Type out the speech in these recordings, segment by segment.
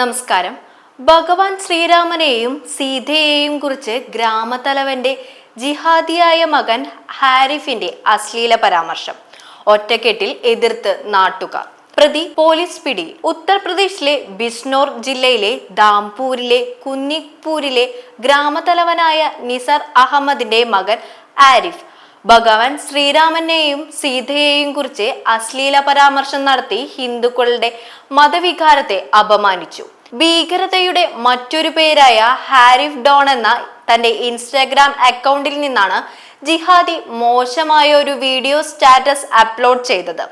നമസ്കാരം. ഭഗവാൻ ശ്രീരാമനെയും സീതയെയും കുറിച്ച് ഗ്രാമത്തലവന്റെ ജിഹാദിയായ മകൻ ഹാരിഫിന്റെ അശ്ലീല പരാമർശം. ഒറ്റക്കെട്ടിൽ എതിർത്ത് നാട്ടുകാർ. പ്രതി പോലീസ് പിടി ഉത്തർപ്രദേശിലെ ബിഷ്ണോർ ജില്ലയിലെ ദാംപൂരിലെ കുന്നിപ്പൂരിലെ ഗ്രാമതലവനായ നിസർ അഹമ്മദിന്റെ മകൻ ആരിഫ് ഭഗവാൻ ശ്രീരാമനെയും സീതയെയും കുറിച്ച് അശ്ലീല പരാമർശം നടത്തി ഹിന്ദുക്കളുടെ മതവികാരത്തെ അപമാനിച്ചു. ഭീകരതയുടെ മറ്റൊരു പേരായ ഹാരിഫ് ഡോൺ എന്ന തന്റെ ഇൻസ്റ്റാഗ്രാം അക്കൗണ്ടിൽ നിന്നാണ് ജിഹാദി മോശമായ ഒരു വീഡിയോ സ്റ്റാറ്റസ് അപ്ലോഡ് ചെയ്തത്.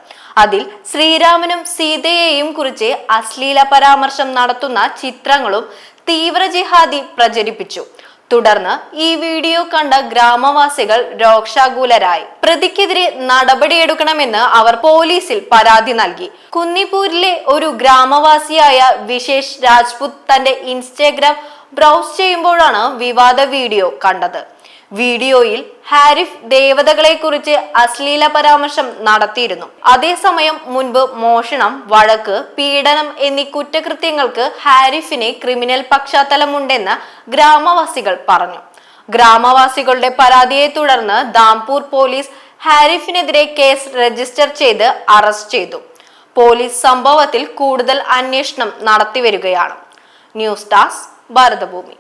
അതിൽ ശ്രീരാമനും സീതയെയും കുറിച്ച് അശ്ലീല പരാമർശം നടത്തുന്ന ചിത്രങ്ങളും തീവ്ര ജിഹാദി പ്രചരിപ്പിച്ചു. തുടർന്ന് ഈ വീഡിയോ കണ്ട ഗ്രാമവാസികൾ രോക്ഷാകുലരായി. പ്രതിക്കെതിരെ നടപടിയെടുക്കണമെന്ന് അവർ പോലീസിൽ പരാതി നൽകി. കുന്നിപ്പൂരിലെ ഒരു ഗ്രാമവാസിയായ വിശേഷ് രാജ്പുത് തന്റെ ഇൻസ്റ്റഗ്രാം ബ്രൗസ് ചെയ്യുമ്പോഴാണ് വിവാദ വീഡിയോ കണ്ടത്. വീഡിയോയിൽ ഹാരിഫ് ദേവതകളെ കുറിച്ച് അശ്ലീല പരാമർശം നടത്തിയിരുന്നു. അതേസമയം മുൻപ് മോഷണം വഴക്ക് പീഡനം എന്നീ കുറ്റകൃത്യങ്ങൾക്ക് ഹാരിഫിന് ക്രിമിനൽ പശ്ചാത്തലമുണ്ടെന്ന് ഗ്രാമവാസികൾ പറഞ്ഞു. ഗ്രാമവാസികളുടെ പരാതിയെ തുടർന്ന് ദാംപൂർ പോലീസ് ഹാരിഫിനെതിരെ കേസ് രജിസ്റ്റർ ചെയ്ത് അറസ്റ്റ് ചെയ്തു. പോലീസ് സംഭവത്തിൽ കൂടുതൽ അന്വേഷണം നടത്തിവരികയാണ്. News desk Bharatabhoomi.